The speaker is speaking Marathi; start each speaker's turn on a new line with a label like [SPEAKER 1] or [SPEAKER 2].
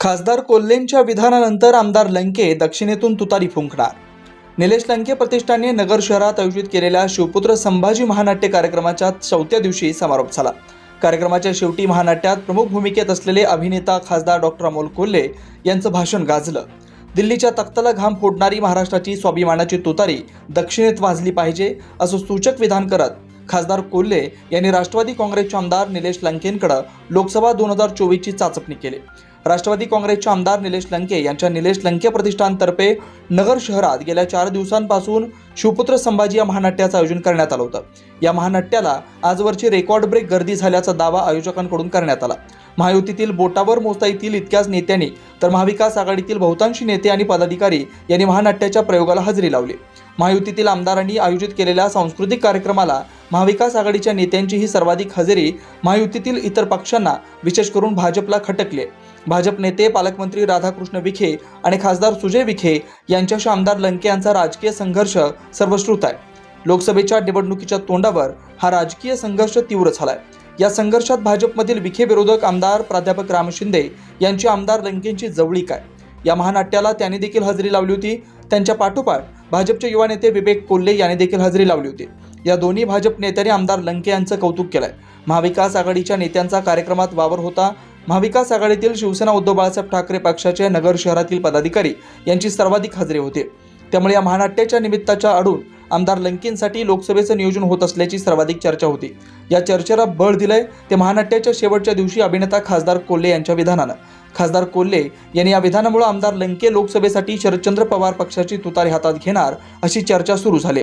[SPEAKER 1] खासदार कोल्हेंच्या विधानानंतर आमदार लंके दक्षिणेतून तुतारी फुंकणार. निलेश लंके प्रतिष्ठानने नगर शहरात आयोजित केलेल्या शिवपुत्र संभाजी महानाट्य कार्यक्रमाच्या चौथ्या दिवशी समारोप झाला. कार्यक्रमाच्या शेवटी महानाट्यात प्रमुख भूमिकेत असलेले अभिनेता खासदार डॉक्टर अमोल कोल्हे यांचं भाषण गाजलं. दिल्लीच्या तख्ताला घाम फोडणारी महाराष्ट्राची स्वाभिमानाची तुतारी दक्षिणेत वाजली पाहिजे असं सूचक विधान करत खासदार कोल्हे यांनी राष्ट्रवादी काँग्रेसचे आमदार निलेश लंकेंकडे लोकसभा दोन हजार चोवीसची चाचपणी केली. राष्ट्रवादी काँग्रेसचे आमदार निलेश लंके यांच्या निलेश लंके प्रतिष्ठानतर्फे नगर शहरात गेल्या चार दिवसांपासून शिवपुत्र संभाजी या महानाट्याचं आयोजन करण्यात आलं होतं. या महानाट्याला आजवरची रेकॉर्ड ब्रेक गर्दी झाल्याचा दावा आयोजकांकडून करण्यात आला. महायुतीतील बोटावर मोजता येतील इतक्याच नेत्यांनी तर महाविकास आघाडीतील बहुतांशी नेते आणि पदाधिकारी यांनी महानाट्याच्या प्रयोगाला हजेरी लावली. महायुतीतील आमदारांनी आयोजित केलेल्या सांस्कृतिक कार्यक्रमाला महाविकास आघाडीच्या नेत्यांची ही सर्वाधिक हजेरी महायुतीतील इतर पक्षांना विशेष करून भाजपला खटकले. भाजप नेते पालकमंत्री राधाकृष्ण विखे आणि खासदार सुजय विखे यांच्याशी आमदार लंके यांचा राजकीय संघर्ष सर्वश्रुत आहे. लोकसभेच्या निवडणुकीच्या तोंडावर हा राजकीय संघर्ष तीव्र झालाय. या संघर्षात भाजपमधील विखे विरोधक आमदार प्राध्यापक राम शिंदे यांची आमदार लंकेंची जवळीक आहे. या महानाट्याला त्यांनी देखील हजेरी लावली होती. त्यांच्या पाठोपाठ भाजपचे युवा नेते विवेक कोल्हे यांनी देखील हजेरी लावली होती. या दोन्ही भाजप नेत्यांनी आमदार लंके यांचं कौतुक केलंय. महाविकास आघाडीच्या नेत्यांचा कार्यक्रमात वावर होता. महाविकास आघाडीतील शिवसेना उद्धव बाळासाहेब ठाकरे पक्षाचे नगर शहरातील पदाधिकारी यांची सर्वाधिक हजेरी होती. त्यामुळे या महानाट्याच्या निमित्ताच्या अडून आमदार लंकेंसाठी लोकसभेचं नियोजन होत असल्याची सर्वाधिक चर्चा होती. या चर्चेला बळ दिलंय ते महानाट्याच्या शेवटच्या दिवशी अभिनेता खासदार कोल्हे यांच्या विधानानं खासदार कोल्हे यांनी या विधानामुळे आमदार लंके लोकसभेसाठी शरदचंद्र पवार पक्षाची तुतारी हातात घेणार अशी चर्चा सुरू झाली.